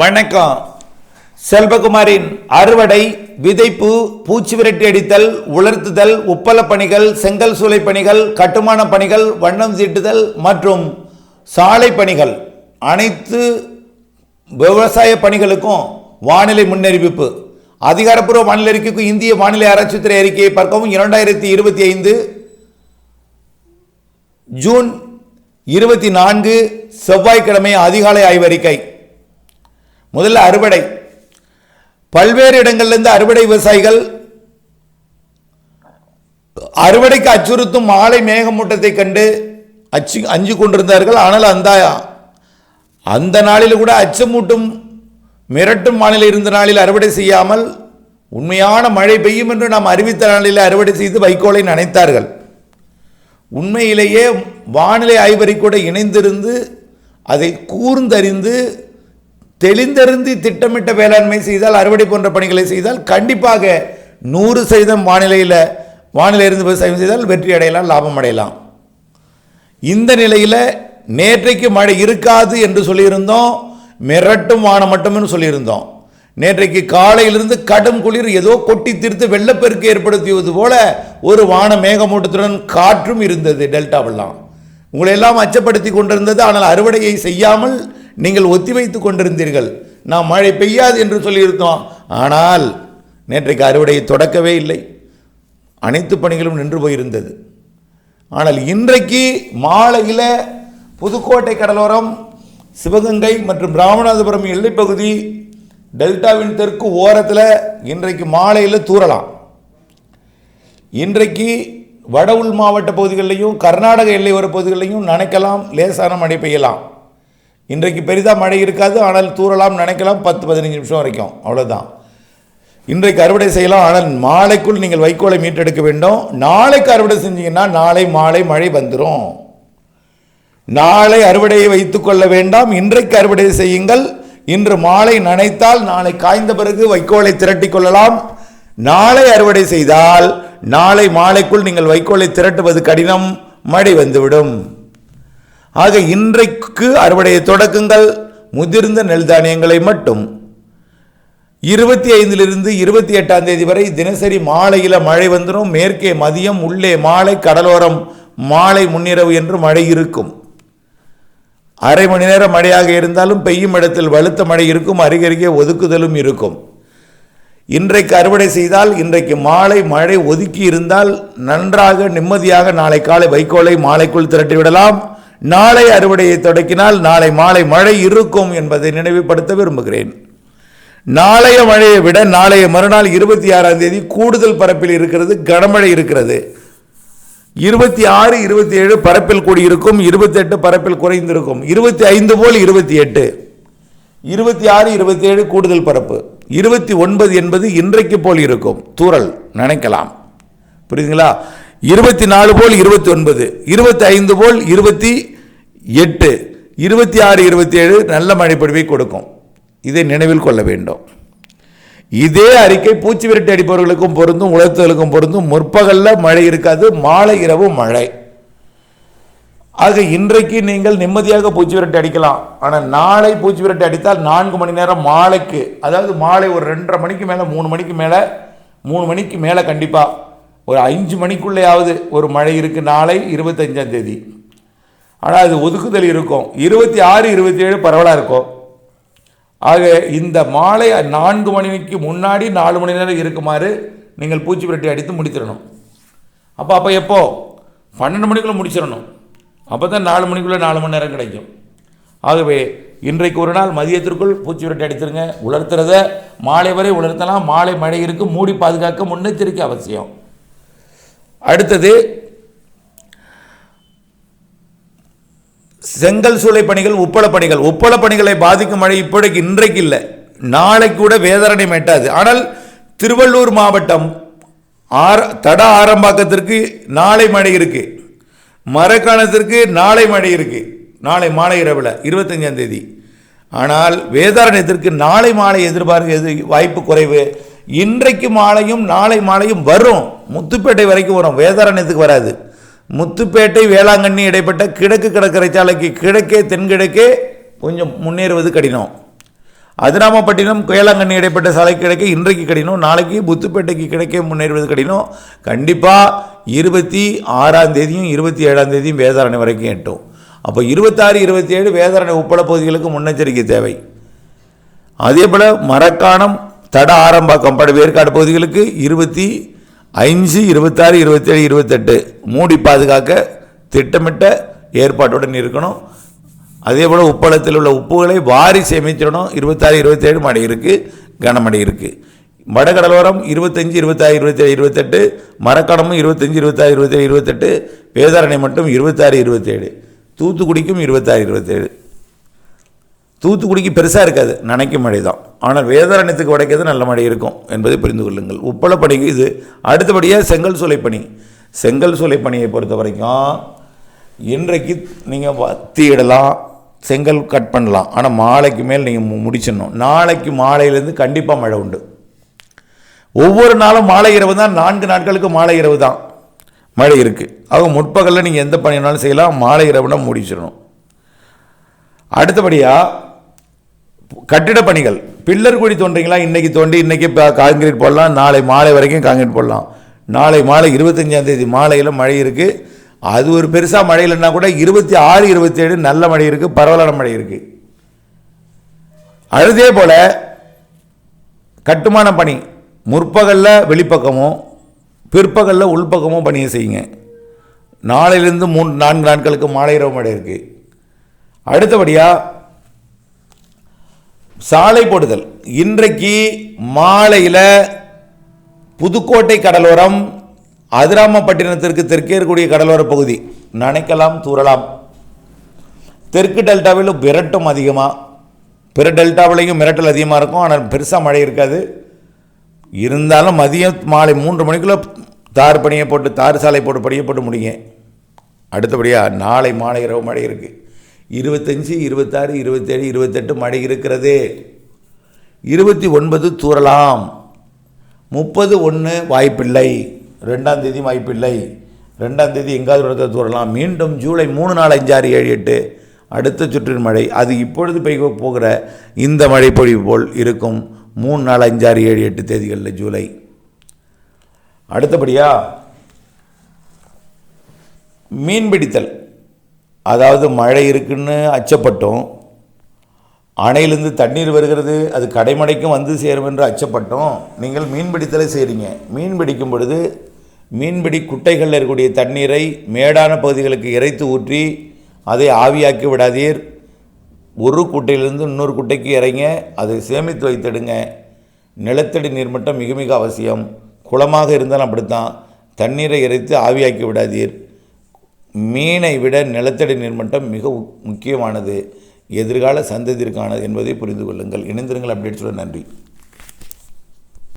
வணக்கம். செல்வகுமாரின் அறுவடை விதைப்பு பூச்சி விரட்டி அடித்தல் உலர்த்துதல் உப்பள பணிகள் செங்கல் சூளை பணிகள் கட்டுமான பணிகள் வண்ணம் தீட்டுதல் மற்றும் சாலை பணிகள். அனைத்து விவசாய பணிகளுக்கும் வானிலை முன்னறிவிப்பு. அதிகாரப்பூர்வ வானிலை அறிக்கைக்கும் இந்திய வானிலை ஆராய்ச்சித்துறை அறிக்கையை பார்க்கவும் இரண்டாயிரத்தி இருபத்தி ஐந்து ஜூன் இருபத்தி நான்கு செவ்வாய்க்கிழமை அதிகாலை ஆய்வறிக்கை. முதல்ல அறுவடை. பல்வேறு இடங்களிலிருந்து அறுவடை விவசாயிகள் அறுவடைக்கு அச்சுறுத்தும் மாலை மேகமூட்டத்தை கண்டு அச்சு அஞ்சு கொண்டிருந்தார்கள். ஆனால் அந்த அந்த நாளில் கூட அச்சமூட்டும் மிரட்டும் வானிலை இருந்த நாளில் அறுவடை செய்யாமல் உண்மையான மழை பெய்யும் என்று நாம் அறிவித்த நாளில் அறுவடை செய்து வைக்கோலை நினைத்தார்கள். உண்மையிலேயே வானிலை ஆய்வறிக்கூட இணைந்திருந்து அதை கூர்ந்தறிந்து தெளிந்தறிந்து திட்டமிட்ட வேளாண்மை செய்தால் அறுவடை போன்ற பணிகளை செய்தால் கண்டிப்பாக நூறு சதவீதம் வானிலையில் வானிலை இருந்து விவசாயம் செய்தால் வெற்றி அடையலாம் லாபம் அடையலாம். இந்த நிலையில் நேற்றைக்கு மழை இருக்காது என்று சொல்லியிருந்தோம் மிரட்டும் வானம் மட்டும்னு சொல்லியிருந்தோம். நேற்றைக்கு காலையிலிருந்து கடும் குளிர் ஏதோ கொட்டி தீர்த்து வெள்ளப்பெருக்கு ஏற்படுத்தியது போல ஒரு வான மேகமூட்டத்துடன் காற்றும் இருந்தது டெல்டாவெல்லாம். உங்களையெல்லாம் அச்சப்படுத்தி கொண்டிருந்தது ஆனால் அறுவடையை செய்யாமல் நீங்கள் ஒத்திவைத்து கொண்டிருந்தீர்கள். நாம் மழை பெய்யாது என்று சொல்லியிருந்தோம். ஆனால் நேற்றைக்கு அறுவடையை தொடக்கவே இல்லை. அனைத்து பணிகளும் நின்று போயிருந்தது. ஆனால் இன்றைக்கு மாலையில் புதுக்கோட்டை கடலோரம் சிவகங்கை மற்றும் ராமநாதபுரம் எல்லைப்பகுதி டெல்டாவின் தெற்கு ஓரத்தில் இன்றைக்கு மாலையில் தூறலாம். இன்றைக்கு வட உள் மாவட்ட பகுதிகளிலையும் கர்நாடக எல்லையோர பகுதிகளிலையும் நனைக்கலாம் லேசான மழை பெய்யலாம். இன்றைக்கு பெரிதாக மழை இருக்காது ஆனால் தூரலாம் நினைக்கலாம் பத்து பதினஞ்சு நிமிஷம் வரைக்கும். அவ்வளோதான் இன்றைக்கு அறுவடை செய்யலாம் ஆனால் மாலைக்குள் நீங்கள் வைக்கோலை மீட்டெடுக்க வேண்டும். நாளைக்கு அறுவடை செஞ்சீங்கன்னா நாளை மாலை மழை வந்துடும் நாளை அறுவடையை வைத்துக் கொள்ள வேண்டாம். இன்றைக்கு அறுவடை செய்யுங்கள். இன்று மாலை நனைத்தால் நாளை காய்ந்த பிறகு வைக்கோலை திரட்டிக் கொள்ளலாம். நாளை அறுவடை செய்தால் நாளை மாலைக்குள் நீங்கள் வைக்கோலை திரட்டுவது கடினம். மழை வந்துவிடும். ஆக இன்றைக்கு அறுவடையை தொடக்குங்கள். முதிர்ந்த நெல் தானியங்களை மட்டும். இருபத்தி ஐந்திலிருந்து இருபத்தி எட்டாம் தேதி வரை தினசரி மாலையில் மழை வந்துடும் மேற்கே மதியம் உள்ளே மாலை கடலோரம் மாலை முன்னிரவு என்று மழை இருக்கும். அரை மணி நேரம் மழையாக இருந்தாலும் பெய்யும் இடத்தில் வலுத்த மழை இருக்கும். அருகருகே ஒதுக்குதலும் இருக்கும். இன்றைக்கு அறுவடை செய்தால் இன்றைக்கு மாலை மழை ஒதுக்கி இருந்தால் நன்றாக நிம்மதியாக நாளை காலை வைக்கோலை மாலைக்குள் திரட்டிவிடலாம். நாளை அறுவடையை தொடக்கினால் நாளை மாலை மழை இருக்கும் என்பதை நினைவுபடுத்த விரும்புகிறேன். நாளைய மழையை விட நாளைய மறுநாள் இருபத்தி ஆறாம் தேதி கூடுதல் பரப்பில் இருக்கிறது கனமழை இருக்கிறது. இருபத்தி ஆறு இருபத்தி ஏழு பரப்பில் கூடியிருக்கும் இருபத்தெட்டு இருபத்தி எட்டு பரப்பில் குறைந்திருக்கும் இருபத்தி ஐந்து போல் இருபத்தி எட்டு இருபத்தி ஆறு இருபத்தி ஏழு கூடுதல் பரப்பு. இருபத்தி ஒன்பது என்பது இன்றைக்கு போல் இருக்கும். தூரல் நினைக்கலாம். புரியுதுங்களா? இருபத்தி நாலு போல் இருபத்தி ஒன்பது இருபத்தி ஐந்து போல் இருபத்தி எட்டு இருபத்தி ஆறு இருபத்தி ஏழு நல்ல மழைப்பொழிவை கொடுக்கும். இதை நினைவில் கொள்ள வேண்டும். இதே அறிக்கை பூச்சி விரட்டி அடிப்பவர்களுக்கும் பொருந்தும் உலர்த்துதலுக்கும் பொருந்தும் முற்பகலில் மழை இருக்காது மாலை இரவு மழை. ஆக இன்றைக்கு நீங்கள் நிம்மதியாக பூச்சி விரட்டி அடிக்கலாம். ஆனால் நாளை பூச்சி விரட்டி அடித்தால் நான்கு மணி நேரம் மாலைக்கு அதாவது மாலை ஒரு ரெண்டரை மணிக்கு மேலே மூணு மணிக்கு மேலே மூணு மணிக்கு மேலே கண்டிப்பாக ஒரு அஞ்சு மணிக்குள்ளேயாவது ஒரு மழை இருக்குது நாளை இருபத்தஞ்சாம் தேதி. ஆனால் அது ஒதுக்குதல் இருக்கும். இருபத்தி ஆறு இருபத்தி ஏழு பரவலாக இருக்கும். ஆக இந்த மாலை நான்கு மணிக்கு முன்னாடி நாலு மணி நேரம் இருக்குமாறு நீங்கள் பூச்சி புரட்டி அடித்து முடித்திடணும். அப்போ அப்போ எப்போ? பன்னெண்டு மணிக்குள்ளே முடிச்சிடணும். அப்போ தான் நாலு மணிக்குள்ளே நாலு மணி நேரம் கிடைக்கும். ஆகவே இன்றைக்கு ஒரு நாள் மதியத்திற்குள் பூச்சி விரட்டி அடித்துருங்க. உலர்த்துறத மாலை வரை உலர்த்தலாம். மாலை மழை இருக்கு. மூடி பாதுகாக்க முன்னெச்சரிக்கை அவசியம். அடுத்தது செங்கல் சூளை பணிகள் உப்பள பணிகள். உப்பள பணிகளை பாதிக்கும் மழை இப்போதைக்கு இன்றைக்கு இல்லை. நாளை கூட வேதாரணை மேட்டாது ஆனால் திருவள்ளூர் மாவட்டம் ஆர தட ஆரம்பாக்கத்திற்கு நாளை மழை இருக்கு. மரக்காணத்திற்கு நாளை மழை இருக்கு. நாளை மாலை இரவில் இருபத்தஞ்சாம் தேதி. ஆனால் வேதாரண்யத்திற்கு நாளை மாலை எதிர்பார்க்கிறது வாய்ப்பு குறைவு? இன்றைக்கு மாலையும் நாளை மாலையும் வரும். முத்துப்பேட்டை வரைக்கும் வரும். வேதாரண்யத்துக்கு வராது. முத்துப்பேட்டை வேளாங்கண்ணி இடைப்பட்ட கிழக்கு கடற்கரை சாலைக்கு கிழக்கே தென்கிழக்கே கொஞ்சம் முன்னேறுவது கடினம். அதிராமப்பட்டினம் வேளாங்கண்ணி இடைப்பட்ட சாலை கிடைக்க இன்றைக்கு கடினம். நாளைக்கு புத்துப்பேட்டைக்கு கிடைக்க முன்னேறுவது கடினம். கண்டிப்பாக இருபத்தி ஆறாம் தேதியும் இருபத்தி ஏழாம் தேதியும் வேதாரணை வரைக்கும் எட்டும். அப்போ இருபத்தாறு இருபத்தி ஏழு வேதாரணை உப்பள பகுதிகளுக்கு முன்னெச்சரிக்கை தேவை. அதே போல் மரக்காணம் தட ஆரம்பாக்கம் பட வேற்காடு பகுதிகளுக்கு இருபத்தி ஐந்து இருபத்தாறு இருபத்தேழு இருபத்தெட்டு மூடி பாதுகாக்க திட்டமிட்ட ஏற்பாட்டுடன் இருக்கணும். அதே போல் உப்பளத்தில் உள்ள உப்புகளை வாரி சேமிச்சிடணும். இருபத்தாறு இருபத்தேழு மழை இருக்குது கனமழை இருக்குது வடகடலோரம் இருபத்தஞ்சி இருபத்தாறு இருபத்தேழு இருபத்தெட்டு மரக்கடமும் இருபத்தஞ்சி இருபத்தாறு இருபத்தேழு இருபத்தெட்டு வேதாரணை மட்டும் இருபத்தாறு இருபத்தேழு தூத்துக்குடிக்கும் இருபத்தாறு இருபத்தேழு. தூத்துக்குடிக்கு பெருசாக இருக்காது. நினைக்கும் மழை தான். ஆனால் வேதாரண்யத்துக்கு உடைக்கிறது நல்ல மழை இருக்கும் என்பதை புரிந்து கொள்ளுங்கள். உப்பளப்பணிக்கு இது அடுத்தபடியாக செங்கல் சூளை பணி செங்கல் சூளை பணியை பொறுத்த வரைக்கும் இன்றைக்கு நீங்கள் வத்தி இடலாம் செங்கல் கட் பண்ணலாம். ஆனால் மாலைக்கு மேல் நீங்கள் முடிச்சிடணும். நாளைக்கு மாலையிலேருந்து கண்டிப்பாக மழை உண்டு. ஒவ்வொரு நாளும் மாலை இரவு தான். நான்கு நாட்களுக்கு மாலை இரவு தான். மழை இருக்குது ஆக முற்பகலில் நீங்கள் எந்த பணினாலும் செய்யலாம். மாலை இரவுனா முடிச்சிடணும். அடுத்தபடியாக கட்டிட பணிகள் பில்லர் குழி தோன்றிங்களா? இன்றைக்கி தோண்டி இன்றைக்கி இப்போ காங்கிரீட் போடலாம். நாளை மாலை வரைக்கும் காங்கிரீட் போடலாம். நாளை மாலை இருபத்தஞ்சாந்தேதி மாலையில் மழை இருக்குது அது ஒரு பெருசாக மழை இல்லைன்னா கூட இருபத்தி ஆறு இருபத்தேழு நல்ல மழை இருக்குது பரவலான மழை இருக்குது அதே போல் கட்டுமான பணி. முற்பகலில் வெளிப்பக்கமும் பிற்பகலில் உள்பக்கமும் பணியை செய்யுங்க. நாளையிலேருந்து மூணு நான்கு நாட்களுக்கு மாலை இரவு மழை இருக்குது அடுத்தபடியாக சாலை போடுதல். இன்றைக்கு மாலையில் புதுக்கோட்டை கடலோரம் அதிராமப்பட்டினத்திற்கு தெற்கே இருக்கக்கூடிய கடலோர பகுதி. நனைக்கலாம் தூரலாம் தெற்கு டெல்டாவில் விரட்டும் அதிகமாக பிற டெல்டாவிலையும் மிரட்டல் அதிகமாக இருக்கும். ஆனால் பெருசாக மழை இருக்காது. இருந்தாலும் மதியம் மாலை மூன்று மணிக்குள்ளே தார் பணியை போட்டு தார் சாலை போட்டு பணியை போட்டு முடியும் அடுத்தபடியாக நாளை மாலை இரவு மழை இருக்குது இருபத்தஞ்சி இருபத்தாறு இருபத்தேழு இருபத்தெட்டு மழை இருக்கிறது. இருபத்தி ஒன்பது தூறலாம். முப்பது ஒன்று வாய்ப்பில்லை. ரெண்டாம் தேதி வாய்ப்பில்லை. ரெண்டாம் தேதி எங்காவது இடத்தை தூரலாம் மீண்டும் ஜூலை மூணு நாலு அஞ்சாறு ஏழு எட்டு அடுத்த சுற்றின் மழை. அது இப்பொழுது பெய்ய போகிற இந்த மழை பொழிவு போல் இருக்கும். மூணு நாலு அஞ்சாறு ஏழு எட்டு தேதிகளில் ஜூலை. அடுத்தபடியாக மீன்பிடித்தல். அதாவது மழை இருக்குன்னு அச்சப்பட்டோம். அணையிலிருந்து தண்ணீர் வருகிறது அது கடைமடைக்கும் வந்து சேரும் என்று அச்சப்பட்டோம். நீங்கள் மீன்பிடித்தலை செய்கிறீங்க மீன் பிடிக்கும் பொழுது மீன்பிடி குட்டைகளில் இருக்கக்கூடிய தண்ணீரை மேடான பகுதிகளுக்கு இறைத்து ஊற்றி அதை ஆவியாக்கி விடாதீர். ஒரு குட்டையிலிருந்து இன்னொரு குட்டைக்கு இறங்க அதை சேமித்து வைத்திடுங்க. நிலத்தடி நீர் மட்டம் மிக மிக அவசியம். குளமாக இருந்தாலும் அப்படித்தான். தண்ணீரை இறைத்து ஆவியாக்கி விடாதீர். மீனை விட நிலத்தடி நீர்மட்டம் மிக முக்கியமானது. எதிர்கால சந்ததிற்கானது என்பதை புரிந்து கொள்ளுங்கள். இணைந்திருங்கள். அப்டேட்ஸுடன் நன்றி.